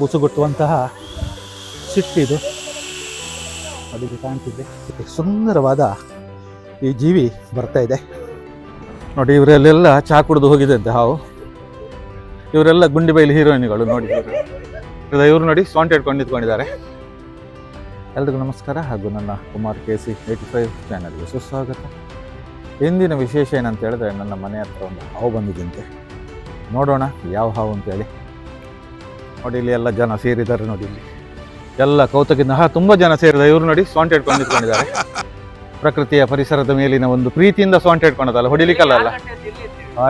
ಬುಸುಗುಟ್ಟುವಂತಹ ಸಿಟ್ಟಿದು. ಅದಕ್ಕೆ ಕಾಣ್ತಿದೆ. ಸುಂದರವಾದ ಈ ಜೀವಿ ಬರ್ತಾ ಇದೆ. ನೋಡಿ, ಇವರಲ್ಲೆಲ್ಲ ಚಾ ಕುಡಿದು ಹೋಗಿದೆ ಅಂತ ಹಾವು. ಇವರೆಲ್ಲ ಗುಂಡಿ ಬೈಲಿ ಹೀರೋಯಿನ್ಗಳು ನೋಡಿ. ಇವರು ನೋಡಿ ಸೊಂಟ ಇಟ್ಕೊಂಡು ನಿಂತ್ಕೊಂಡಿದ್ದಾರೆ. ಎಲ್ರಿಗೂ ನಮಸ್ಕಾರ ಹಾಗೂ ನನ್ನ Kumar K C eighty five ಚಾನಲ್ಗೆ ಸುಸ್ವಾಗತ. ಇಂದಿನ ವಿಶೇಷ ಏನಂತ ಹೇಳಿದ್ರೆ ನನ್ನ ಮನೆ ಹತ್ರ ಒಂದು ಹಾವು ಬಂದಿದ್ದಂತೆ. ನೋಡೋಣ, ಯಾವ ಹಾವು ಅಂತೇಳಿ. ನೋಡಿ ಇಲ್ಲಿ ಎಲ್ಲ ಜನ ಸೇರಿದ್ದಾರೆ ನೋಡಿ ಇಲ್ಲಿ. ಎಲ್ಲ ಕೌತಕಿಂದ ಹಾ ತುಂಬ ಜನ ಸೇರಿದ ಇವರು ನೋಡಿ ಸ್ವಾಂಟ್ ಇಟ್ಕೊಂಡು ನಿಂತ್ಕೊಂಡಿದ್ದಾರೆ. ಪ್ರಕೃತಿಯ ಪರಿಸರದ ಮೇಲಿನ ಒಂದು ಪ್ರೀತಿಯಿಂದ ಸ್ವಾಂಟ್ ಇಟ್ಕೊಳೋದಲ್ಲ ಹೊಡಿಲಿಕ್ಕಲ್ಲ ಅಲ್ಲ?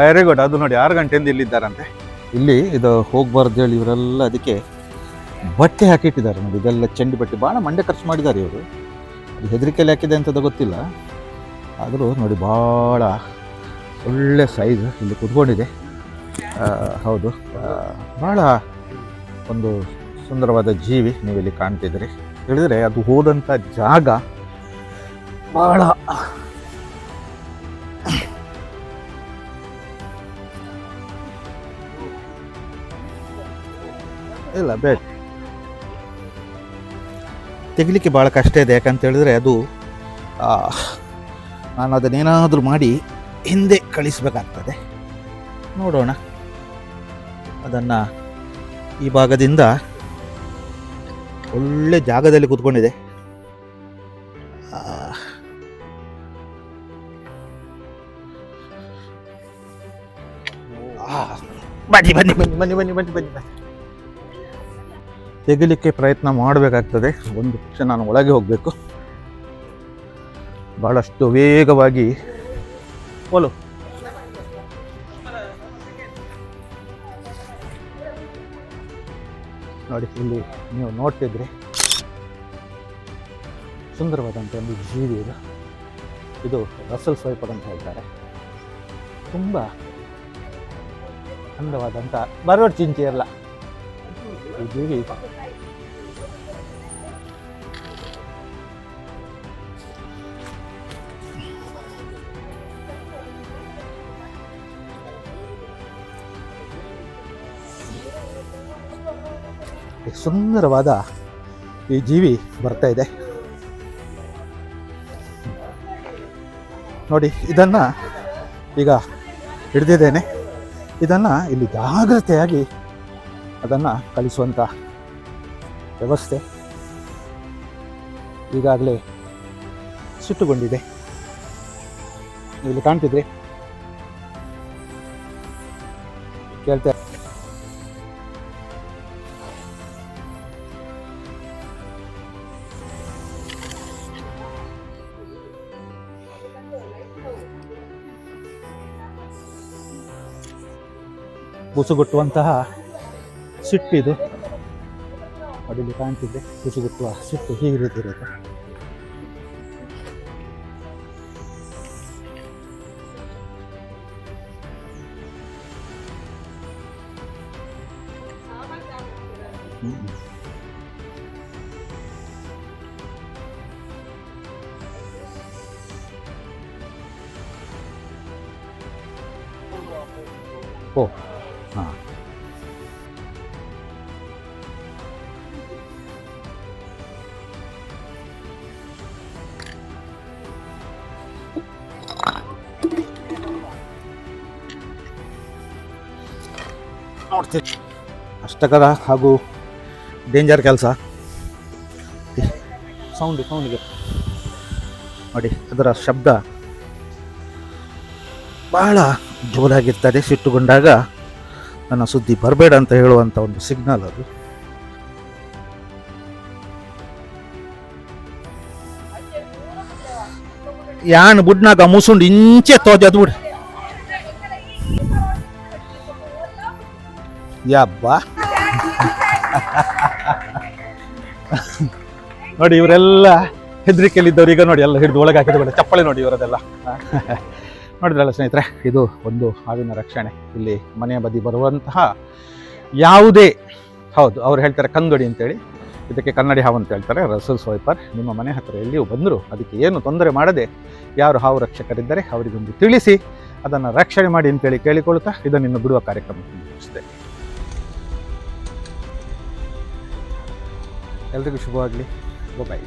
ವೆರಿ ಗುಡ್ ಅದು ನೋಡಿ ಆರು ಗಂಟೆಯಿಂದ ಇಲ್ಲಿದ್ದಾರಂತೆ. ಇಲ್ಲಿ ಇದು ಹೋಗ್ಬಾರ್ದು ಹೇಳಿ ಇವರೆಲ್ಲ ಅದಕ್ಕೆ ಬಟ್ಟೆ ಹಾಕಿಟ್ಟಿದ್ದಾರೆ ನೋಡಿ. ಇದೆಲ್ಲ ಚಂಡಿ ಬಟ್ಟೆ. ಭಾಳ ಮಂಡೆ ಖರ್ಚು ಮಾಡಿದ್ದಾರೆ ಇವರು. ಅದು ಹೆದರಿಕೆಯಲ್ಲಿ ಹಾಕಿದೆ ಅಂತದ್ದು ಗೊತ್ತಿಲ್ಲ. ಆದರೂ ನೋಡಿ ಭಾಳ ಒಳ್ಳೆ ಸೈಜ್ ಇಲ್ಲಿ ಕುತ್ಕೊಂಡಿದೆ. ಹೌದು. ಭಾಳ ಒಂದು ಸುಂದರವಾದ ಜೀವಿ ನೀವಿಲ್ಲಿ ಕಾಣ್ತಿದ್ದೀರಿ. ಹೇಳಿದರೆ ಅದು ಹೋದಂಥ ಜಾಗ ಭಾಳ ಇಲ್ಲ, ಬೇಡ. ತೆಗಿಲಿಕ್ಕೆ ಭಾಳ ಕಷ್ಟ ಇದೆ, ಯಾಕಂತ ಹೇಳಿದ್ರೆ ಅದು ನಾನು ಅದನ್ನೇನಾದರೂ ಮಾಡಿ ಹಿಂದೆ ಕಳಿಸಬೇಕಾಗ್ತದೆ. ನೋಡೋಣ. ಅದನ್ನು ಈ ಭಾಗದಿಂದ ಒಳ್ಳೆ ಜಾಗದಲ್ಲಿ ಕೂತ್ಕೊಂಡಿದೆ. ಬನ್ನಿ ಬನ್ನಿ ಬನ್ನಿ ಬನ್ನಿ ಬನ್ನಿ ಬನ್ನಿ ಬನ್ನಿ ಬನ್ನಿ. ತೆಗಿಲಿಕ್ಕೆ ಪ್ರಯತ್ನ ಮಾಡಬೇಕಾಗ್ತದೆ. ಒಂದು ಪಕ್ಷ ನಾನು ಒಳಗೆ ಹೋಗಬೇಕು. ಭಾಳಷ್ಟು ವೇಗವಾಗಿ ಒಲು ನೋಡಿ, ಇಲ್ಲಿ ನೀವು ನೋಡ್ತಿದ್ರಿ ಸುಂದರವಾದಂಥ ಒಂದು ಜೀವಿ ಇದು. ಇದು ರಸಲ್ ಸ್ವೈಪರ್ ಅಂತ ಹೇಳ್ತಾರೆ. ತುಂಬ ಅಂದವಾದಂಥ ಬರೋಡ್ ಚಿಂಚೆ ಇರಲ್ಲ ಈ ಜೀವಿ ಸುಂದರವಾದ ಈ ಜೀವಿ ಬರ್ತಾ ಇದೆ. ನೋಡಿ, ಇದನ್ನು ಈಗ ಹಿಡಿದಿದ್ದೇನೆ. ಇದನ್ನು ಇಲ್ಲಿ ಜಾಗ್ರತೆಯಾಗಿ ಅದನ್ನು ಕಳಿಸುವಂಥ ವ್ಯವಸ್ಥೆ ಈಗಾಗಲೇ ಸುಟ್ಟುಗೊಂಡಿದೆ. ಇಲ್ಲಿ ಕಾಣ್ತಿದ್ರಿ ಕೇಳ್ತಾ ಬುಸುಗುಟ್ಟುವಂತಹ ಸಿಟ್ಟಿದು ಅಡಿಲಿ ಕಾಣ್ತಿದ್ದೆ ಬುಸುಗುಟ್ಟುವ ಸಿಟ್ಟು ಹೀಗೆ ರೀತಿ ಇರುತ್ತೆ ಓ. ಹಾಂ. ನೋಡ್ತೀರಿ ಅಷ್ಟಕರ ಹಾಗೂ ಡೇಂಜರ್ ಕೆಲಸ. ಸೌಂಡು ಸೌಂಡಿಗೆ. ನೋಡಿ ಅದರ ಶಬ್ದ. ಬಹಳ ಜೋರಾಗಿರ್ತದೆ ಸಿಟ್ಟುಗೊಂಡಾಗ ನನ್ನ ಸುದ್ದಿ ಬರಬೇಡ ಅಂತ ಹೇಳುವಂಥ ಒಂದು ಸಿಗ್ನಲ್ ಅದು. ಯಾನ್ ಬುಡ್ನಾಗ ಮುಸುಂಡು ಇಂಚೆ ತೋಜದ್ ಬಿಡು. ಯಬ್ಬಾ. ನೋಡಿ ಇವರೆಲ್ಲ ಹೆದರಿಕೆಯಲ್ಲಿದ್ದವ್ರು ಈಗ ನೋಡಿ ಎಲ್ಲ ಹಿಡಿದು ಒಳಗೆ ಹಾಕಿದ್ರು ಚಪ್ಪಳೆ ನೋಡಿ ಇವರದೆಲ್ಲ. ನೋಡಿದ್ರಲ್ಲ ಸ್ನೇಹಿತರೆ, ಇದು ಒಂದು ಹಾವಿನ ರಕ್ಷಣೆ. ಇಲ್ಲಿ ಮನೆಯ ಬದಿ ಬರುವಂತಹ ಯಾವುದೇ, ಹೌದು, ಅವ್ರು ಹೇಳ್ತಾರೆ ಕಂಗಡಿ ಅಂತೇಳಿ. ಇದಕ್ಕೆ ಕನ್ನಡಿ ಹಾವು ಅಂತ ಹೇಳ್ತಾರೆ, ರಸಲ್ ಸ್ವೈಪರ್ ನಿಮ್ಮ ಮನೆ ಹತ್ತಿರ ಎಲ್ಲಿಯೂ ಬಂದರೂ ಅದಕ್ಕೆ ಏನು ತೊಂದರೆ ಮಾಡದೆ ಯಾರು ಹಾವು ರಕ್ಷಕರಿದ್ದರೆ ಅವರಿಗೊಂದು ತಿಳಿಸಿ, ಅದನ್ನು ರಕ್ಷಣೆ ಮಾಡಿ ಅಂತೇಳಿ ಕೇಳಿಕೊಳ್ತಾ ಇದನ್ನು ಬಿಡುವ ಕಾರ್ಯಕ್ರಮ ಮುಗಿಸಿದೆ ಎಲ್ರಿಗೂ ಶುಭವಾಗಲಿ. ಬಾಯ್